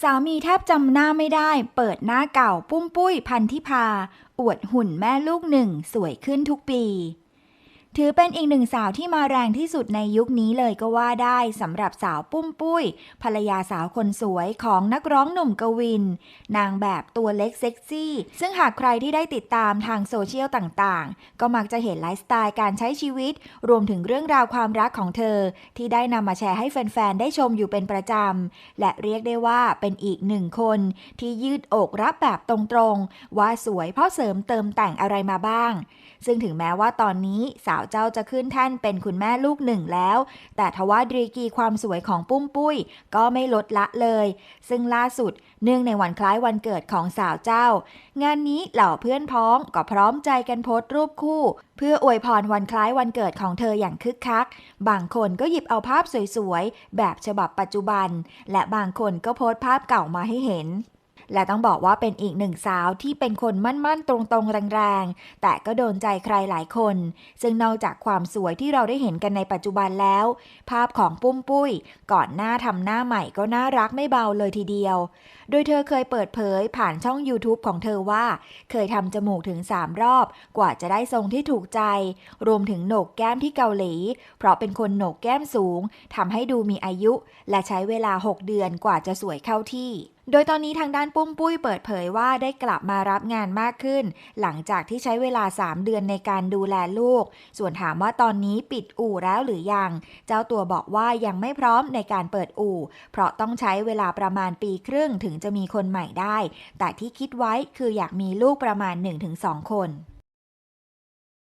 สามีแทบจำหน้าไม่ได้ เปิดหน้าเก่าปุ้มปุ้ยพันธิพา อวดหุ่นแม่ลูกหนึ่งสวยขึ้นทุกปี ถือเป็นอีกหนึ่งสาวที่มาแรงที่สุดในยุคนี้เลยก็ว่าได้สำหรับสาวปุ้มปุ้ย ภรรยาสาวคนสวยของนักร้องหนุ่มกวิน นางแบบตัวเล็กเซ็กซี่ ซึ่งหากใครที่ได้ติดตามทางโซเชียลต่างๆ ก็มักจะเห็นไลฟ์สไตล์การใช้ชีวิต รวมถึงเรื่องราวความรักของเธอ ที่ได้นำมาแชร์ให้แฟนๆ ได้ชมอยู่เป็นประจำ และเรียกได้ว่าเป็นอีกหนึ่งคน ที่ยืดอกรับแบบตรงๆ ว่าสวยเพราะเสริมเติมแต่งอะไรมาบ้าง ซึ่งถึงแม้ว่าตอนนี้สาวเจ้าจะขึ้นแท่นเป็นคุณแม่ลูกหนึ่งแล้ว แต่ทว่าดรีกีความสวยของปุ้มปุ้ย ก็ไม่ลดละเลย ซึ่งล่าสุดเนื่องในวันคล้ายวันเกิดของสาวเจ้า งานนี้เหล่าเพื่อนพ้องก็พร้อมใจกันโพสต์รูปคู่ เพื่ออวยพรวันคล้ายวันเกิดของเธออย่างคึกคัก บางคนก็หยิบเอาภาพสวยๆ แบบฉบับปัจจุบัน และบางคนก็โพสต์ภาพเก่ามาให้เห็น และต้องบอกว่าเป็นอีกหนึ่งสาวที่เป็นคนมั่นๆ ตรงๆ แรงๆ แต่ก็โดนใจใครหลายคน ซึ่งนอกจากความสวยที่เราได้เห็นกันในปัจจุบันแล้ว ภาพของปุ้มปุ้ย ก่อนหน้าทำหน้าใหม่ก็น่ารักไม่เบาเลยทีเดียว โดยเธอเคยเปิดเผยผ่านช่อง YouTube ของเธอว่า เคยทำจมูกถึง 3 รอบ กว่าจะได้ทรงที่ถูกใจ รวมถึงโหนกแก้มที่เกาหลี เพราะเป็นคนโหนกแก้มสูงทำให้ดูมีอายุ และใช้เวลา 6 เดือนกว่าจะสวยเข้าที่ โดยตอนนี้ทางด้านปุ้มปุ้ยเปิดเผยว่าได้กลับมารับงานมากขึ้น หลังจากที่ใช้เวลา 3 เดือนในการดูแลลูก ส่วนถามว่าตอนนี้ปิดอู่แล้วหรือยัง เจ้าตัวบอกว่ายังไม่พร้อมในการเปิดอู่ เพราะต้องใช้เวลาประมาณปีครึ่งถึงจะมีคนใหม่ได้ แต่ที่คิดไว้คืออยากมีลูกประมาณ 1-2 คน